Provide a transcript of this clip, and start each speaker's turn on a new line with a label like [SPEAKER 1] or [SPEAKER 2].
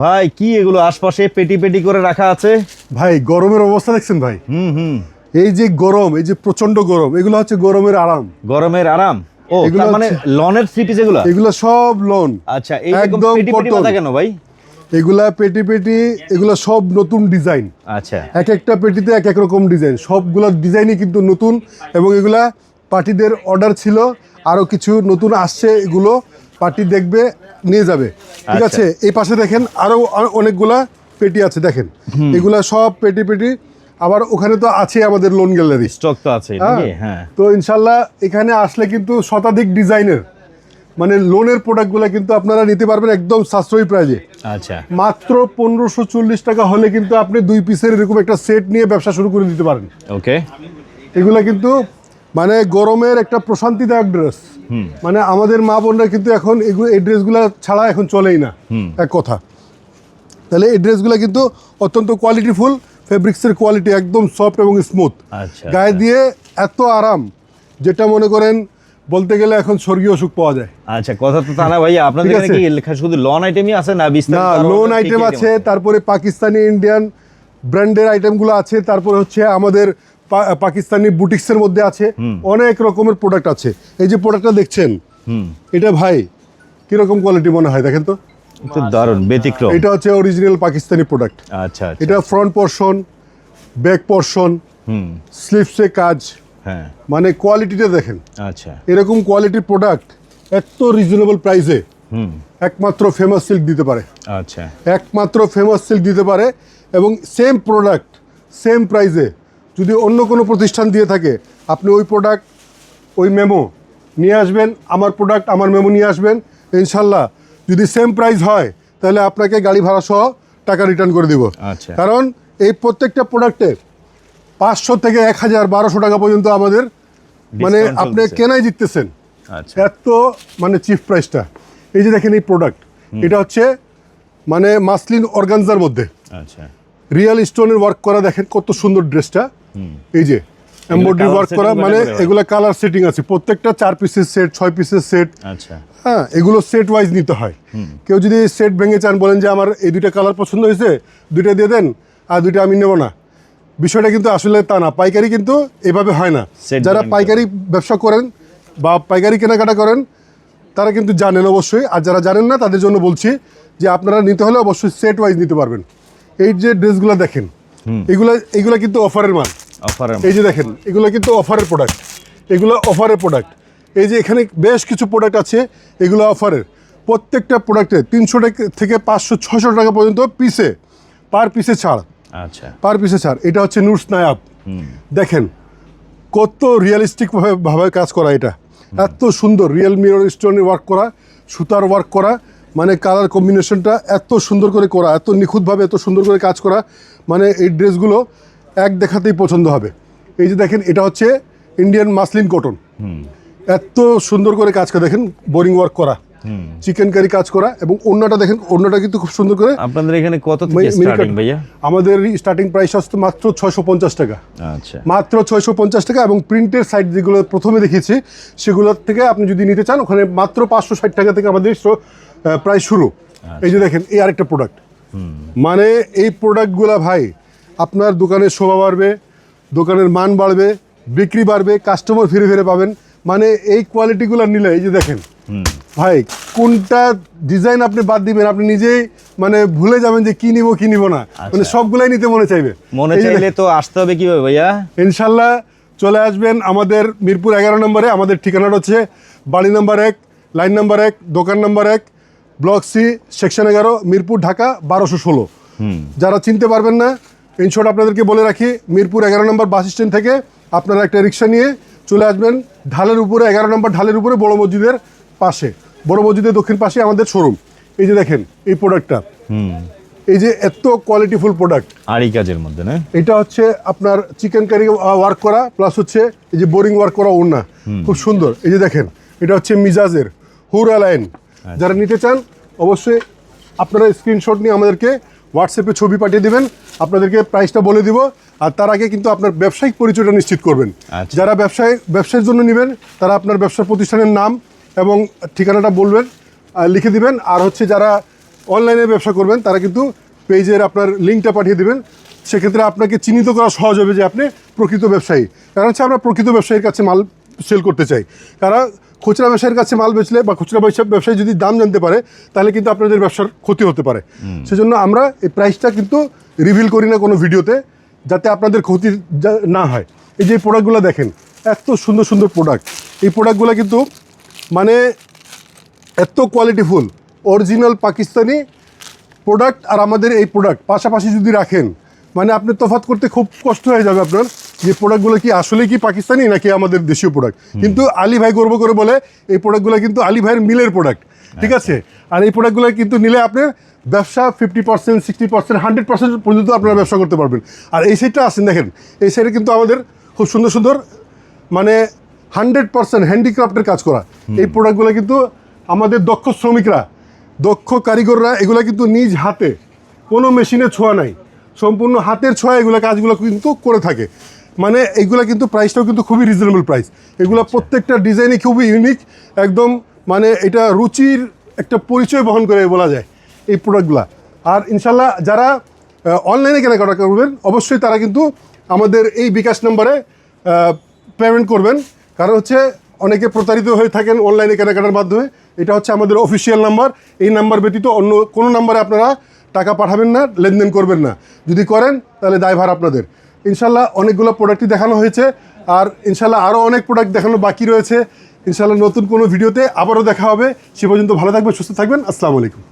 [SPEAKER 1] ভাই কি এগুলো আশপাশে পেটি পেটি করে রাখা আছে?
[SPEAKER 2] ভাই গরমের অবস্থা দেখছেন ভাই?
[SPEAKER 1] হুম হুম।
[SPEAKER 2] এই যে গরম এই যে প্রচণ্ড গরম এগুলো হচ্ছে গরমের আরাম।
[SPEAKER 1] গরমের আরাম? ও
[SPEAKER 2] এগুলো
[SPEAKER 1] মানে লনের থ্রি পিস এগুলো
[SPEAKER 2] এগুলো সব লোন।
[SPEAKER 1] আচ্ছা এই
[SPEAKER 2] একদম
[SPEAKER 1] পেটি পেটি
[SPEAKER 2] cotton।
[SPEAKER 1] কেন ভাই?
[SPEAKER 2] এগুলা পেটি পেটি এগুলো সব নতুন ডিজাইন।
[SPEAKER 1] আচ্ছা।
[SPEAKER 2] এক একটা পেটিতে এক এক রকম ডিজাইন। সবগুলো ডিজাইনই কিন্তু নতুন এবং এগুলা পার্টিদের অর্ডার ছিল। আরও কিছু নতুন আসছে এগুলো। পার্টি দেখবে নিয়ে যাবে। ঠিক
[SPEAKER 1] আচ্ছা।
[SPEAKER 2] আছে? এই পাশে দেখেন আরও অনেকগুলা পেটি আছে দেখেন। এগুলা সব পেটি পেটি। আবার ওখানে তো আছে আমাদের লোন গ্যালারি
[SPEAKER 1] স্টক তো আছে নাকি? হ্যাঁ।
[SPEAKER 2] তো ইনশাল্লাহ এখানে আসলে কিন্তু শতাধিক ডিজাইনের মানে লোনের প্রোডাক্টগুলো কিন্তু আপনারা নিতে পারবেন একদম সাশ্রয়ী প্রাইজে
[SPEAKER 1] আচ্ছা।
[SPEAKER 2] মাত্র পনেরোশো চল্লিশ টাকা হলে কিন্তু আপনি দুই পিসের এরকম একটা সেট নিয়ে ব্যবসা শুরু করে দিতে পারেন।
[SPEAKER 1] ওকে
[SPEAKER 2] এগুলো কিন্তু মানে গরমের একটা প্রশান্তিদায়ক ড্রেস মানে আমাদের মা বোনরা কিন্তু এখন এগুলো এই ড্রেসগুলো ছাড়া এখন চলেই না এক কথা। তাহলে এই ড্রেসগুলো কিন্তু অত্যন্ত কোয়ালিটিফুল ফেব্রিক্সের কোয়ালিটি একদম সফট এবং স্মুথ
[SPEAKER 1] আচ্ছা
[SPEAKER 2] গায়ে দিয়ে এত আরাম যেটা মনে করেন বলতে গেলে এখন স্বর্গীয় সুখ পাওয়া যায়।
[SPEAKER 1] আচ্ছা কথা তো তা না ভাইয়া আপনাদের এখানে কি লেখা শুধু লন আইটেমই আছে না বিস্তারিত
[SPEAKER 2] না লোন আইটেম আছে তারপরে পাকিস্তানি ইন্ডিয়ান ব্র্যান্ডের আইটেমগুলো আছে তারপরে হচ্ছে আমাদের পাকিস্তানি বুটিক্সের মধ্যে আছে। অনেক রকমের প্রোডাক্ট আছে। এই যে প্রোডাক্টটা দেখছেন?
[SPEAKER 1] হুম।
[SPEAKER 2] এটা ভাই কীরকম কোয়ালিটি মনে হয় দেখেন তো?
[SPEAKER 1] দারুণ ব্যতিক্রম।
[SPEAKER 2] এটা হচ্ছে অরিজিনাল পাকিস্তানি প্রোডাক্ট
[SPEAKER 1] আচ্ছা আচ্ছা।
[SPEAKER 2] এটা front portion back portion
[SPEAKER 1] hmm.
[SPEAKER 2] স্লিপসে কাজ।
[SPEAKER 1] হ্যাঁ।
[SPEAKER 2] মানে কোয়ালিটিটা দেখেন।
[SPEAKER 1] আচ্ছা।
[SPEAKER 2] এরকম কোয়ালিটির প্রোডাক্ট এত রিজনেবল প্রাইসে
[SPEAKER 1] হুম।
[SPEAKER 2] একমাত্র ফেমাস সিল্ক দিতে পারে।
[SPEAKER 1] আচ্ছা।
[SPEAKER 2] একমাত্র ফেমাস সিল্ক দিতে পারে এবং সেম প্রোডাক্ট সেম প্রাইসে যদি অন্য কোনো প্রতিষ্ঠান দিয়ে থাকে আপনি ওই প্রোডাক্ট ওই মেমো নিয়ে আসবেন আমার প্রোডাক্ট আমার মেমো নিয়ে আসবেন ইনশাল্লাহ। যদি সেম প্রাইস হয় তাহলে আপনাকে গাড়ি ভাড়া সহ টাকা রিটার্ন করে দিব।
[SPEAKER 1] আচ্ছা।
[SPEAKER 2] কারণ এই প্রত্যেকটা প্রোডাক্টের পাঁচশো থেকে এক হাজার বারোশো টাকা পর্যন্ত আমাদের মানে আপনি কেনাই জিততেছেন।
[SPEAKER 1] আচ্ছা।
[SPEAKER 2] এত মানে চিফ প্রাইসটা এই যে দেখেন এই প্রোডাক্ট এটা হচ্ছে মানে মাসলিন অর্গানজার মধ্যে।
[SPEAKER 1] আচ্ছা।
[SPEAKER 2] রিয়েল স্টোনের ওয়ার্ক করা দেখেন কত সুন্দর ড্রেসটা এই যে এমব্রয়ডারি ওয়ার্ক করা মানে? এগুলা কালার সেটিং আছে। প্রত্যেকটা চার পিসের সেট ছয় পিসের সেট
[SPEAKER 1] আচ্ছা।
[SPEAKER 2] হ্যাঁ এগুলো সেট ওয়াইজ নিতে হয়। কেউ যদি সেট ভেঙে চান বলেন যে আমার এই দুইটা কালার পছন্দ হয়েছে দুইটা দিয়ে দেন আর দুইটা আমি নেব না। বিষয়টা কিন্তু আসলে তা না। পাইকারি কিন্তু এভাবে হয় না। যারা পাইকারি ব্যবসা করেন বা পাইকারি কেনাকাটা করেন তারা কিন্তু জানেন অবশ্যই। আর যারা জানেন না তাদের জন্য বলছি যে আপনারা নিতে হলে অবশ্যই সেট ওয়াইজ নিতে পারবেন। এই যে ড্রেসগুলো দেখেন এগুলো এগুলো কিন্তু অফারের মাল।
[SPEAKER 1] অফারের
[SPEAKER 2] এই যে দেখেন এগুলো কিন্তু অফারের প্রোডাক্ট এগুলো অফারের প্রোডাক্ট এই যে এখানে বেশ কিছু প্রোডাক্ট আছে এগুলো অফারের প্রত্যেকটা প্রোডাক্টে তিনশো টাকা থেকে পাঁচশো ছশো টাকা পর্যন্ত পিসে পার পিসে ছাড়।
[SPEAKER 1] আচ্ছা।
[SPEAKER 2] পার পিসে ছাড়। এটা হচ্ছে নুরস নায়াব দেখেন কত রিয়েলিস্টিক ভাবে কাজ করা এটা। এত সুন্দর রিয়েল মিরর স্টোনের ওয়ার্ক করা সুতার ওয়ার্ক করা মানে কালার কম্বিনেশনটা এত সুন্দর করে করা এত নিখুঁতভাবে এত সুন্দর করে কাজ করা মানে এই ড্রেসগুলো এক দেখাতেই পছন্দ হবে। এই যে দেখেন এটা হচ্ছে ইন্ডিয়ান মাসলিন কটন এত সুন্দর করে কাজ করে দেখেন বোরিং ওয়ার্ক করা। চিকেন কারি কাজ করা এবং অন্যটা দেখেন অন্যটা কিন্তু খুব সুন্দর করে
[SPEAKER 1] আপনাদের এখানে কত স্টার্টিং ভাইয়া?
[SPEAKER 2] আমাদের স্টার্টিং প্রাইস আসতো মাত্র ছয়শো পঞ্চাশ টাকা।
[SPEAKER 1] আচ্ছা।
[SPEAKER 2] মাত্র ছয়শো পঞ্চাশ টাকা এবং প্রিন্টের সাইট যেগুলো প্রথমে দেখিয়েছি সেগুলোর থেকে আপনি যদি নিতে চান ওখানে মাত্র পাঁচশো ষাট টাকা থেকে আমাদের প্রায় শুরু। এই যে দেখেন এই আরেকটা প্রোডাক্ট মানে এই প্রোডাক্টগুলো ভাই আপনার দোকানের শোভা বাড়বে দোকানের মান বাড়বে বিক্রি বাড়বে কাস্টমার ফিরে ফিরে পাবেন। মানে এই কোয়ালিটিগুলো নিলে এই যে দেখেন ভাই কোনটা ডিজাইন আপনি বাদ দিবেন আপনি নিজেই মানে ভুলে যাবেন যে কি নিব কি নিব না। মানে সবগুলাই নিতে মনে চাইবে।
[SPEAKER 1] মনে চাইলে তো আসতে হবে কীভাবে ভাইয়া?
[SPEAKER 2] ইনশাল্লাহ চলে আসবেন আমাদের মিরপুর এগারো নম্বরে। আমাদের ঠিকানাটা হচ্ছে বাড়ি নাম্বার এক লাইন নাম্বার এক দোকান নাম্বার এক ব্লক সি সেকশন এগারো মিরপুর ঢাকা বারোশো ষোলো। যারা চিনতে পারবেন না ইনশর্ট আপনাদেরকে বলে রাখি মিরপুর এগারো নম্বর বাস স্ট্যান্ড থেকে আপনারা একটা রিক্সা নিয়ে চলে আসবেন ঢালের উপরে এগারো নম্বর ঢালের উপরে বড় মসজিদের পাশে। বড় মসজিদের দক্ষিণ পাশে আমাদের শোরুম এই যে দেখেন এই প্রোডাক্টটা এই যে এত কোয়ালিটিফুল প্রোডাক্ট
[SPEAKER 1] আড়ি কাজের মধ্যে না?
[SPEAKER 2] এটা হচ্ছে আপনার চিকেন কারি ওয়ার্ক করা প্লাস হচ্ছে এই যে বোরিং ওয়ার্ক করা ওড়না। খুব সুন্দর। এই যে দেখেন এটা হচ্ছে মিজাজের হুরা লাইন যারা নিতে চান অবশ্যই আপনারা স্ক্রিনশট নিয়ে আমাদেরকে হোয়াটসঅ্যাপে ছবি পাঠিয়ে দিবেন আপনাদেরকে প্রাইসটা বলে দিব আর তার আগে কিন্তু আপনার ব্যবসায়িক পরিচয়টা নিশ্চিত করবেন।
[SPEAKER 1] আচ্ছা।
[SPEAKER 2] যারা ব্যবসায় ব্যবসার জন্য নেবেন তারা আপনার ব্যবসা প্রতিষ্ঠানের নাম এবং ঠিকানাটা বলবেন লিখে দিবেন আর হচ্ছে যারা অনলাইনে ব্যবসা করবেন তারা কিন্তু পেজের আপনার লিঙ্কটা পাঠিয়ে দেবেন। সেক্ষেত্রে আপনাকে চিহ্নিত করা সহজ হবে যে আপনি প্রকৃত ব্যবসায়ী। কারণ হচ্ছে আমরা প্রকৃত ব্যবসায়ীর কাছে মাল সেল করতে চাই। কারণ খুচরা ব্যবসায়ীর কাছে মাল বেচলে বা খুচরা ব্যবসা ব্যবসায়ী যদি দাম জানতে পারে তাহলে কিন্তু আপনাদের ব্যবসার ক্ষতি হতে পারে। সেজন্য আমরা এই প্রাইসটা কিন্তু রিভিল করি না কোনো ভিডিওতে যাতে আপনাদের ক্ষতি যা- না হয়। এই যে প্রোডাক্টগুলো দেখেন এত সুন্দর সুন্দর প্রোডাক্ট এই প্রোডাক্টগুলো কিন্তু মানে এত কোয়ালিটিফুল অরিজিনাল পাকিস্তানি প্রোডাক্ট আর আমাদের এই প্রোডাক্ট পাশাপাশি যদি রাখেন মানে আপনি তফাৎ করতে খুব কষ্ট হয়ে যাবে আপনার। যে প্রোডাক্টগুলো কি আসলে কি পাকিস্তানি নাকি আমাদের দেশীয় প্রোডাক্ট কিন্তু আলী ভাই গর্ব করে বলে এই প্রোডাক্টগুলো কিন্তু আলী ভাইয়ের মিলের প্রোডাক্ট ঠিক আছে? আর এই প্রোডাক্টগুলো কিন্তু নিলে আপনার ব্যবসা fifty percent sixty percent hundred percent পর্যন্ত আপনারা ব্যবসা করতে পারবেন। আর এই সাইডটা আসেন দেখেন এই সাইডে কিন্তু আমাদের খুব সুন্দর সুন্দর মানে হান্ড্রেড পার্সেন্ট হ্যান্ডিক্রাফ্টের কাজ করা। এই প্রোডাক্টগুলো কিন্তু আমাদের দক্ষ শ্রমিকরা দক্ষ কারিগররা এগুলো কিন্তু নিজ হাতে কোনো মেশিনে ছোঁয়া নাই। সম্পূর্ণ হাতের ছোঁয়া এগুলো কাজগুলো কিন্তু করে থাকে। মানে এইগুলা কিন্তু প্রাইসটাও কিন্তু খুবই রিজনেবল প্রাইস এগুলো প্রত্যেকটা ডিজাইনই খুবই ইউনিক একদম মানে এটা রুচির একটা পরিচয় বহন করে বলা যায় এই প্রোডাক্টগুলা আর ইনশাল্লাহ যারা অনলাইনে কেনাকাটা করবেন অবশ্যই তারা কিন্তু আমাদের এই বিকাশ নম্বরে পেমেন্ট করবেন। কারণ হচ্ছে অনেকে প্রতারিত হয়ে থাকেন অনলাইনে কেনাকাটার মাধ্যমে। এটা হচ্ছে আমাদের অফিসিয়াল নাম্বার এই নাম্বার ব্যতীত অন্য কোনো নাম্বারে আপনারা টাকা পাঠাবেন না লেনদেন করবেন না। যদি করেন তাহলে দায়ভার আপনাদের। ইনশাল্লাহ অনেকগুলো প্রোডাক্টই দেখানো হয়েছে। আর ইনশাল্লাহ আরও অনেক প্রোডাক্ট দেখানো বাকি রয়েছে। ইনশাল্লাহ নতুন কোনো ভিডিওতে আবারও দেখা হবে। সে পর্যন্ত ভালো থাকবেন, সুস্থ থাকবেন। আসসালামু আলাইকুম।